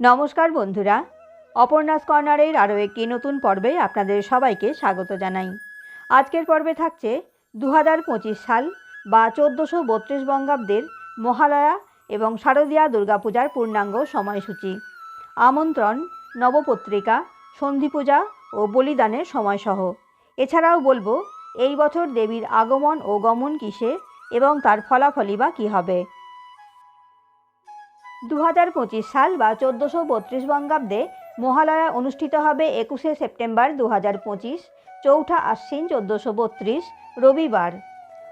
নমস্কার বন্ধুরা। অপর্ণাস কর্নারের আরও একটি নতুন পর্বে আপনাদের সবাইকে স্বাগত জানাই। আজকের পর্বে থাকছে দু হাজার পঁচিশ সাল বা চোদ্দোশো বত্রিশ বঙ্গাব্দের মহালয়া এবং শারদীয়া দুর্গাপূজার পূর্ণাঙ্গ সময়সূচি। আমন্ত্রণ, নবপত্রিকা সন্ধি পূজা ও বলিদানের সময়সহ। এছাড়াও বলব, এই বছর দেবীর আগমন ও গমন কিসে এবং তার ফলাফলই বা কী হবে। দু হাজার পঁচিশ সাল বা চোদ্দোশো বত্রিশ বঙ্গাব্দে মহালয়া অনুষ্ঠিত হবে একুশে সেপ্টেম্বর দু হাজার পঁচিশ, চৌঠা আশ্বিন চোদ্দোশো বত্রিশ, রবিবার।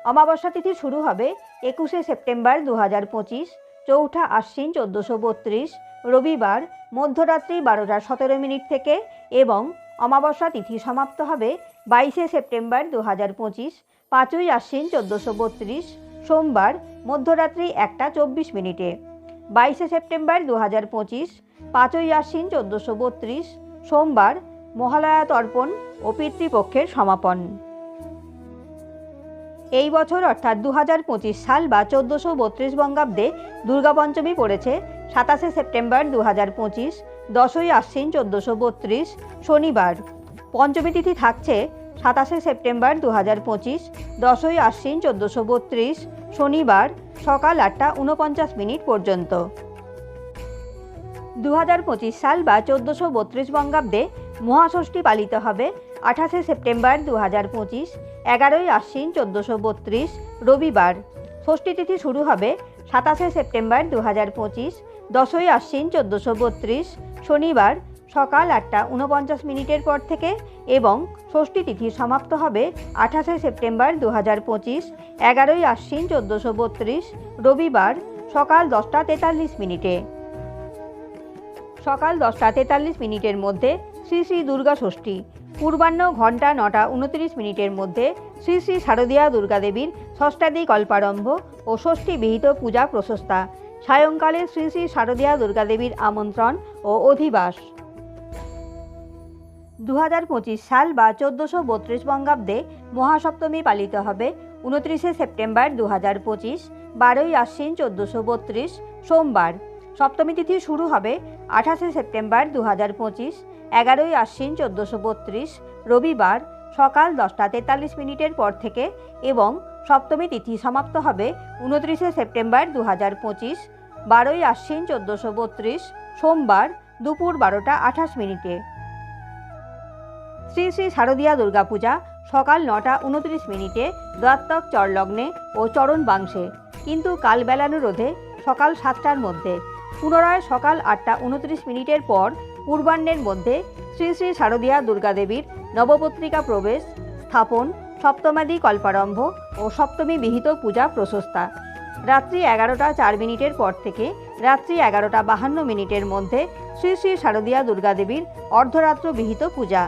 অমাবস্যা তিথি শুরু হবে একুশে সেপ্টেম্বর দু হাজার পঁচিশ, চৌঠা আশ্বিন চোদ্দোশো বত্রিশ, রবিবার মধ্যরাত্রি বারোটা সতেরো মিনিট থেকে এবং অমাবস্যা তিথি সমাপ্ত হবে বাইশে সেপ্টেম্বর দু হাজার পঁচিশ, পাঁচই আশ্বিন চোদ্দোশো বত্রিশ, সোমবার মধ্যরাত্রি একটা চব্বিশ মিনিটে। বাইশে সেপ্টেম্বর দু হাজার পঁচিশ, পাঁচই আশ্বিন চোদ্দোশো বত্রিশ, সোমবার মহালয়া তর্পণ ও পিতৃপক্ষের সমাপন। এই বছর অর্থাৎ দু হাজার পঁচিশ সাল বা চোদ্দোশো বত্রিশ বঙ্গাব্দে দুর্গাপঞ্চমী পড়েছে, সাতাশে সেপ্টেম্বর দু হাজার পঁচিশ, দশই আশ্বিন চোদ্দোশো বত্রিশ, শনিবার। পঞ্চমী তিথি থাকছে সাতাশে সেপ্টেম্বর দু হাজার পঁচিশ, দশই আশ্বিন চোদ্দোশো বত্রিশ, শনিবার সকাল আটটা উনপঞ্চাশ মিনিট পর্যন্ত। দু পঁচিশ সাল বা চোদ্দোশো বত্রিশ বঙ্গাব্দে মহাষষ্ঠী পালিত হবে, আঠাশে সেপ্টেম্বর দু হাজার পঁচিশ, এগারোই আশ্বিন চোদ্দোশো বত্রিশ, রবিবার। ষষ্ঠী তিথি শুরু হবে সাতাশে সেপ্টেম্বর দু হাজার পঁচিশ, দশই আশ্বিন চোদ্দোশো বত্রিশ, শনিবার সকাল আটটা উনপঞ্চাশ মিনিটের পর থেকে এবং ষষ্ঠী তিথি সমাপ্ত হবে আঠাশে সেপ্টেম্বর দু হাজার পঁচিশ, এগারোই আশ্বিন চোদ্দোশো বত্রিশ, রবিবার সকাল দশটা তেতাল্লিশ মিনিটে। সকাল দশটা তেতাল্লিশ মিনিটের মধ্যে শ্রী শ্রী দুর্গা ষষ্ঠী, পূর্বাহ্ন ঘণ্টা নটা উনত্রিশ মিনিটের মধ্যে শ্রী শ্রী শারদীয়া দুর্গাদেবীর ষষ্ঠাদি কল্পারম্ভ ও ষষ্ঠী বিহিত পূজা প্রশস্তা, সায়ংকালে শ্রী শ্রী শারদীয়া দুর্গাদেবীর আমন্ত্রণ ও অধিবাস। দু হাজার পঁচিশ সাল বা চোদ্দোশো বত্রিশ বঙ্গাব্দে মহাসপ্তমী পালিত হবে, উনত্রিশে সেপ্টেম্বর দু হাজার পঁচিশ, বারোই আশ্বিন চোদ্দোশো বত্রিশ, সোমবার। সপ্তমী তিথি শুরু হবে আঠাশে সেপ্টেম্বর দু হাজার পঁচিশ, এগারোই আশ্বিন চোদ্দোশো বত্রিশ, রবিবার সকাল দশটা তেতাল্লিশ মিনিটের পর থেকে এবং সপ্তমী তিথি সমাপ্ত হবে উনত্রিশে সেপ্টেম্বর দু হাজার পঁচিশ, বারোই আশ্বিন চোদ্দোশো বত্রিশ, সোমবার দুপুর বারোটা আঠাশ মিনিটে। শ্রী শ্রী শারদীয়া দুর্গাপূজা সকাল নটা উনত্রিশ মিনিটে দ্বাত্তক চরলগ্নে ও চরণ বাংশে। কিন্তু কাল বেলানুরোধে সকাল সাতটার মধ্যে, পুনরায় সকাল আটটা উনত্রিশ মিনিটের পর পূর্বাহ্নের মধ্যে শ্রী শ্রী শারদীয়া দুর্গাদেবীর নবপত্রিকা প্রবেশ, স্থাপন, সপ্তমাদি কল্পারম্ভ ও সপ্তমী বিহিত পূজা প্রশস্তা। রাত্রি এগারোটা চার মিনিটের পর থেকে রাত্রি এগারোটা বাহান্ন মিনিটের মধ্যে শ্রী শ্রী শারদীয়া দুর্গাদেবীর অর্ধরাত্র বিহিত পূজা।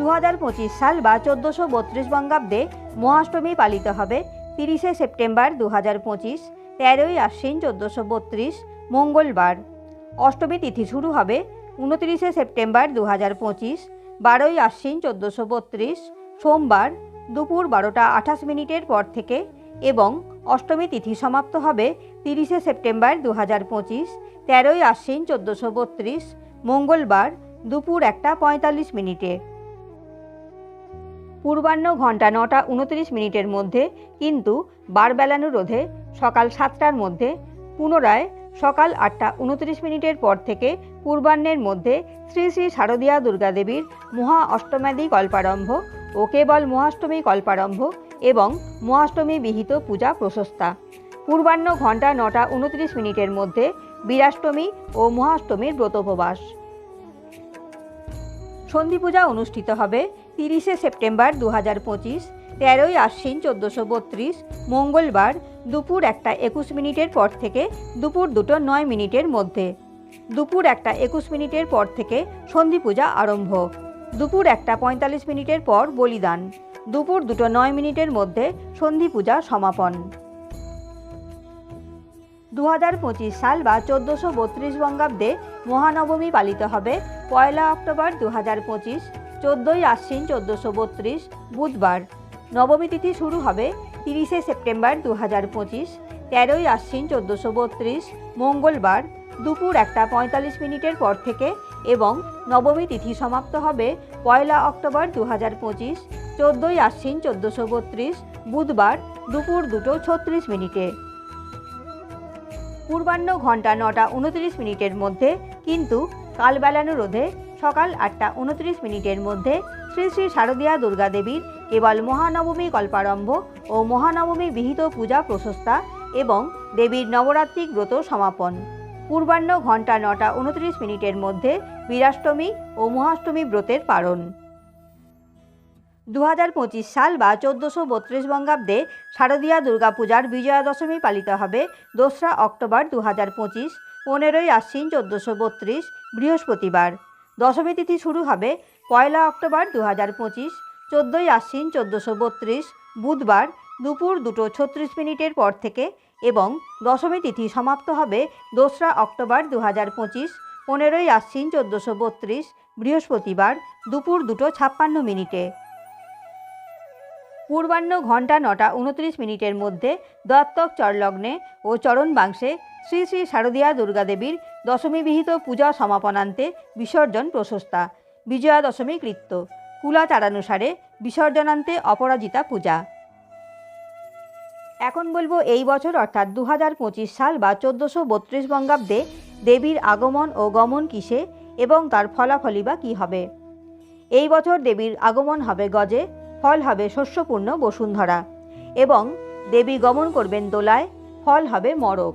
দু হাজার পঁচিশ সাল বা চোদ্দোশো বত্রিশ বঙ্গাব্দে মহাষ্টমী পালিত হবে। তিরিশে সেপ্টেম্বর দু হাজার পঁচিশ, তেরোই আশ্বিন চোদ্দোশো বত্রিশ, মঙ্গলবার। অষ্টমী তিথি শুরু হবে উনতিরিশে সেপ্টেম্বর দু হাজার পঁচিশ, বারোই আশ্বিন চোদ্দোশো বত্রিশ, সোমবার দুপুর বারোটা আঠাশ মিনিটের পর থেকে এবং অষ্টমী তিথি সমাপ্ত হবে তিরিশে সেপ্টেম্বর দু হাজার পঁচিশ, তেরোই আশ্বিন চোদ্দোশো বত্রিশ, মঙ্গলবার দুপুর একটা পঁয়তাল্লিশ মিনিটে। পূর্বাহ্ন ঘণ্টা নটা উনত্রিশ মিনিটের মধ্যে, কিন্তু বারবেলানুরোধে সকাল সাতটার মধ্যে, পুনরায় সকাল আটটা উনত্রিশ মিনিটের পর থেকে পূর্বাহ্নের মধ্যে শ্রী শ্রী শারদীয়া দুর্গাদেবীর মহা অষ্টমাদি কল্পারম্ভ ও কেবল মহাষ্টমী কল্পারম্ভ এবং মহাষ্টমী বিহিত পূজা প্রশস্তা। পূর্বাহ্ন ঘণ্টা নটা উনত্রিশ মিনিটের মধ্যে বীরাষ্টমী ও মহাষ্টমীর ব্রতোপবাস। সন্ধি পূজা অনুষ্ঠিত হবে তিরিশে সেপ্টেম্বর দু হাজার পঁচিশ, তেরোই আশ্বিন চোদ্দোশো বত্রিশ, মঙ্গলবার দুপুর একটা একুশ মিনিটের পর থেকে দুপুর দুটো নয় মিনিটের মধ্যে। দুপুর একটা একুশ মিনিটের পর থেকে সন্ধি পূজা আরম্ভ। দুপুর একটা পঁয়তাল্লিশ মিনিটের পর বলিদান। দুপুর দুটো নয় মিনিটের মধ্যে সন্ধি পূজা সমাপন। দু হাজার পঁচিশ সাল বা চোদ্দোশো বত্রিশ বঙ্গাব্দে মহানবমী পালিত হবে পয়লা অক্টোবর দু হাজার পঁচিশ চোদ্দোই আশ্বিন চোদ্দোশো বত্রিশ, বুধবার। নবমী তিথি শুরু হবে তিরিশে সেপ্টেম্বর দু হাজার পঁচিশ, তেরোই আশ্বিন চোদ্দোশো বত্রিশ, মঙ্গলবার দুপুর একটা পঁয়তাল্লিশ মিনিটের পর থেকে এবং নবমী তিথি সমাপ্ত হবে পয়লা অক্টোবর দু হাজার পঁচিশ, চোদ্দোই আশ্বিন চোদ্দোশো বত্রিশ, বুধবার দুপুর দুটো ছত্রিশ মিনিটে। পূর্বাহ্ন ঘণ্টা নটা উনত্রিশ মিনিটের মধ্যে কিন্তু কালবেলানুরোধে সকাল আটটা উনত্রিশ মিনিটের মধ্যে শ্রী শ্রী শারদীয়া দুর্গা দেবীর কেবল মহানবমী কল্পারম্ভ ও মহানবমী বিহিত পূজা প্রশস্তা এবং দেবীর নবরাত্রিক ব্রত সমাপন। পূর্বাহ্ন ঘণ্টা নটা উনত্রিশ মিনিটের মধ্যে বীরাষ্টমী ও মহাষ্টমী ব্রতের পারণ দু সাল বা চোদ্দোশো বত্রিশ বঙ্গাব্দে শারদীয়া দুর্গাপূজার বিজয়া দশমী পালিত হবে দোসরা অক্টোবর দু হাজার পঁচিশ, পনেরোই আশ্বিন চোদ্দোশো বত্রিশ, বৃহস্পতিবার। দশমী তিথি শুরু হবে পয়লা অক্টোবর দু হাজার পঁচিশ, চোদ্দোই আশ্বিন চোদ্দোশো বত্রিশ, বুধবার দুপুর দুটো ছত্রিশ মিনিটের পর থেকে এবং দশমী তিথি সমাপ্ত হবে দোসরা অক্টোবর দু হাজার পঁচিশ, পনেরোই আশ্বিন চোদ্দোশো বত্রিশ, বৃহস্পতিবার দুপুর দুটো ছাপ্পান্ন মিনিটে। পূর্বাহ্ন ঘণ্টা নটা উনত্রিশ মিনিটের মধ্যে দত্তক চরলগ্নে ও চরণ বাংশে শ্রী শ্রী শারদীয়া দুর্গাদেবীর দশমী বিহিত পূজা সমাপনান্তে বিসর্জন প্রশস্তা বিজয়া দশমী কৃত্য, কুলাচারানুসারে বিসর্জনান্তে অপরাজিতা পূজা। এখন বলব এই বছর অর্থাৎ দু হাজার পঁচিশ সাল বা চোদ্দোশো বত্রিশ বঙ্গাব্দে দেবীর আগমন ও গমন কিসে এবং তার ফলাফলই বা কী হবে? এই বছর দেবীর আগমন হবে গজে ফল হবে শস্যপূর্ণ বসুন্ধরা এবং দেবী গমন করবেন দোলায়, ফল হবে মরক।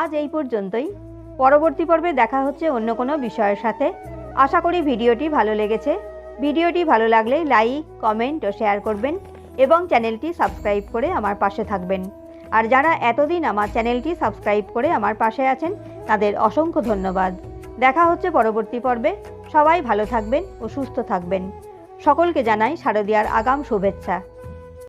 আজ এই পর্যন্তই। পরবর্তী পর্বে দেখা হচ্ছে অন্য কোনো বিষয়ের সাথে। আশা করি ভিডিওটি ভালো লেগেছে। ভিডিওটি ভালো লাগলে লাইক, কমেন্ট ও শেয়ার করবেন এবং চ্যানেলটি সাবস্ক্রাইব করে আমার পাশে থাকবেন। আর যারা এতদিন আমার চ্যানেলটি সাবস্ক্রাইব করে আমার পাশে আছেন, তাদের অসংখ্য ধন্যবাদ। দেখা হচ্ছে পরবর্তী পর্বে। সবাই ভালো থাকবেন ও সুস্থ থাকবেন। সকলকে জানাই শারদীয়ার আগাম শুভেচ্ছা।